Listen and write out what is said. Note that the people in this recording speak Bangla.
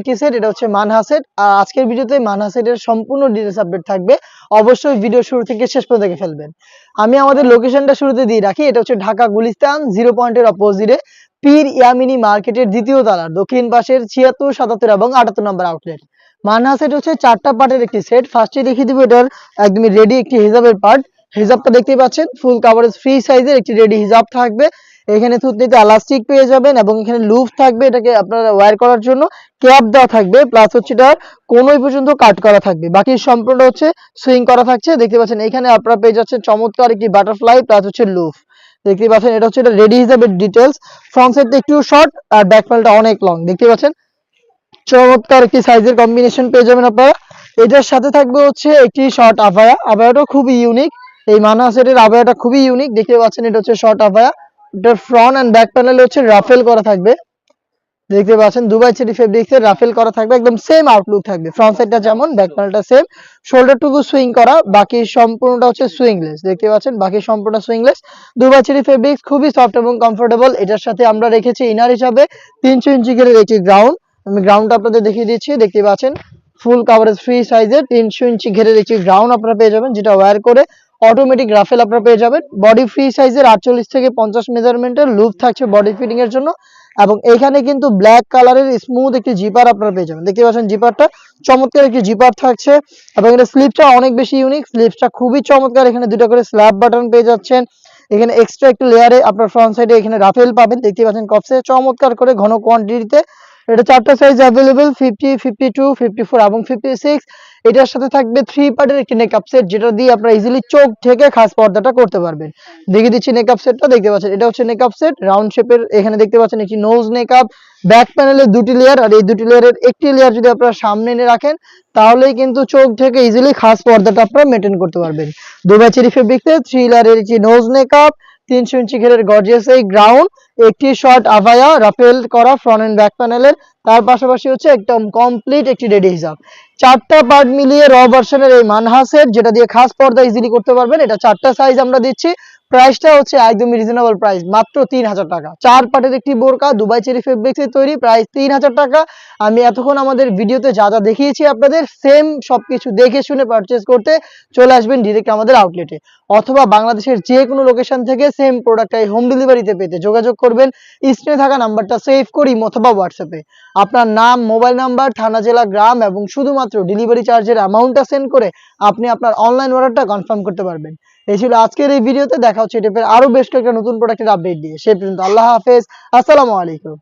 একটি সেট এটা হচ্ছে মানহা সেট আর আজকের ভিডিওতে মানহা সেটের সম্পূর্ণ ডিটেলস আপডেট থাকবে। অবশ্যই ভিডিও শুরু থেকে শেষ পর্যন্ত দেখে ফেলবেন। আমি আমাদের লোকেশনটা শুরুতে দিয়ে রাখি। এটা হচ্ছে ঢাকা গুলিস্তান জিরো পয়েন্টের অপোজিটে পীর ইয়ামিনী মার্কেটের দ্বিতীয় তলার, দক্ষিণ পাশের ছিয়াত্তর, সাতাত্তর এবং আটাত্তর নম্বর আউটলেট মানহা সেট হচ্ছে চারটা পার্টের একটি সেট ফার্স্টে দেখিয়ে দিব, এটার একদমই রেডি একটি হিজাবের পার্ট হিজাবটা দেখতেই পাচ্ছেন ফুল কাভারেজ ফ্রি সাইজের একটি রেডি হিজাব থাকবে। এখানে থুতনিতে এলাস্টিক পেয়ে যাবেন এবং এখানে লুফ থাকবে এটাকে আপনারা ওয়্যার করার জন্য ক্যাপ দেওয়া থাকবে প্লাস হচ্ছে এটার কোনোই পর্যন্ত কাট করা থাকবে। বাকি সম্পূর্ণ হচ্ছে সুইং করা থাকছে, দেখতে পাচ্ছেন এখানে আপনারা পেয়ে যাচ্ছেন চমৎকার একটি বাটারফ্লাই প্লাস হচ্ছে লুফ দেখতে পাচ্ছেন এটা হচ্ছে এটা রেডি হিসাবে ডিটেলস ফ্রন্ট সাইডটা একটু শর্ট আর ব্যাক প্যানেলটা অনেক লং দেখতে পাচ্ছেন? চমৎকার একটি সাইজের কম্বিনেশন পেয়ে যাবেন আপনারা। এটার সাথে থাকবে হচ্ছে একটি শর্ট আভায়া আভায়াটাও খুবই ইউনিক এই মানা সেটের আভায়াটা খুবই ইউনিক দেখতে পাচ্ছেন এটা হচ্ছে শর্ট আভায়া এটার ফ্রন্ট এন্ড ব্যাক প্যানেল হচ্ছে রাফেল করা থাকবে। দেখতে পাচ্ছেন দুবাই চেরি ফেব্রিক্স এর রাফেল করা থাকবে, একদম সেম আউটলুক থাকবে। ফ্রন্ট সাইডটা যেমন ব্যাক প্যানেলটা সেম শোল্ডার টুকু সুইং করা, বাকি সম্পূর্ণটা হচ্ছে সুইংলেস দেখতে পাচ্ছেন, বাকি সম্পূর্ণ সুইংলেস দুবাই চেরি ফেব্রিক্স খুবই সফট এবং কমফোর্টেবল এটার সাথে আমরা রেখেছি ইনার হিসাবে তিনশো ইঞ্চি গেলের একটি গ্রাউন্ড আমি গ্রাউন্ডটা আপনাদের দেখিয়ে দিচ্ছি, দেখতে পাচ্ছেন। ফুল কাভারেজ ফ্রি সাইজের তিনশো ইঞ্চি ঘেরের একটি গ্রাউন্ড আপনারা পেয়ে যাবেন, যেটা ওয়্যার করে অটোমেটিক রাফেল আপনারা পেয়ে যাবেন। বডি ফ্রি সাইজের আটচল্লিশ থেকে পঞ্চাশ মেজারমেন্টের লুপ থাকছে বডি ফিটিং এর জন্য এবং এখানে কিন্তু ব্ল্যাক কালারের স্মুথ একটি জিপার আপনারা পেয়ে যাবেন। দেখতে পাচ্ছেন জিপারটা চমৎকার একটি জিপার থাকছে এবং এটা স্লিপটা অনেক বেশি ইউনিক স্লিপটা খুবই চমৎকার। এখানে দুটো করে স্ল্যাব বাটন পেয়ে যাচ্ছেন। এখানে এক্সট্রা একটু লেয়ারে আপনার ফ্রন্ট সাইডে এখানে রাফেল পাবেন। দেখতে পাচ্ছেন কপসে চমৎকার করে ঘন কোয়ান্টিটিতে এটা চারটা size available fifty fifty two fifty four এবং ফিফটি সিক্স এটার সাথে থাকবে থ্রি পার্টের একটি নেকআপ সেট যেটা দিয়ে আপনারা ইজিলি চোখ ঢেকে খাস পর্দাটা করতে পারবেন। দেখিয়ে দিচ্ছি নেকআপ সেটটা দেখতে পাচ্ছেন, এটা হচ্ছে নেকআপ সেট রাউন্ড শেপের এখানে দেখতে পাচ্ছেন একটি নোজ নেকআপ ব্যাক প্যানেলের দুটি লেয়ার আর এই দুটি লেয়ারের একটি লেয়ার যদি আপনারা সামনে এনে রাখেন, তাহলেই কিন্তু চোখ ঢেকে ইজিলি খাস পর্দাটা আপনারা মেনটেন করতে পারবেন। দুবাই চেরি ফেব্রিক্সে থ্রি লেয়ারের একটি নোজ নেকআপ তিনশো ইঞ্চি ঘেরের গর্জিয়াস এই গ্রাউন্ড একটি শর্ট আভায়া, রাফেল করা ফ্রন্ট অ্যান্ড ব্যাক প্যানেলের তার পাশাপাশি হচ্ছে একদম কমপ্লিট একটি রেডি হিসাব। চারটা পার্ট মিলিয়ে র ভার্সনের এই মানহাসের যেটা দিয়ে খাস পর্দা ইজিলি করতে পারবেন, এটা চারটা সাইজ আমরা দিচ্ছি। প্রাইসটা হচ্ছে একদমই রিজনেবল প্রাইস মাত্র তিন হাজার টাকা। চার পার্টের একটি বোরকা, দুবাই চেরি ফেব্রিক্স তৈরি, প্রাইস তিন হাজার টাকা। আমি এতক্ষণ আমাদের ভিডিওতে যা যা দেখিয়েছি আপনাদের সেম সবকিছু দেখে শুনে পারচেস করতে চলে আসবেন ডিরেক্ট আমাদের আউটলেটে অথবা বাংলাদেশের যে কোনো লোকেশন থেকে সেম প্রোডাক্টটাই হোম ডেলিভারিতে পেতে যোগাযোগ করবেন। স্ক্রিনে থাকা নাম্বারটা সেভ করি, অথবা হোয়াটসঅ্যাপে আপনার নাম মোবাইল নাম্বার থানা, জেলা, গ্রাম এবং শুধুমাত্র ডেলিভারি চার্জের অ্যামাউন্টটা সেন্ড করে আপনি আপনার অনলাইন অর্ডারটা কনফার্ম করতে পারবেন। এই ছিল আজকের এই ভিডিওতে। দেখা হচ্ছে এটা আরও বেশ কয়েকটা নতুন প্রোডাক্টের আপডেট দিয়ে সে পর্যন্ত আল্লাহ হাফেজ। আসসালামু আলাইকুম।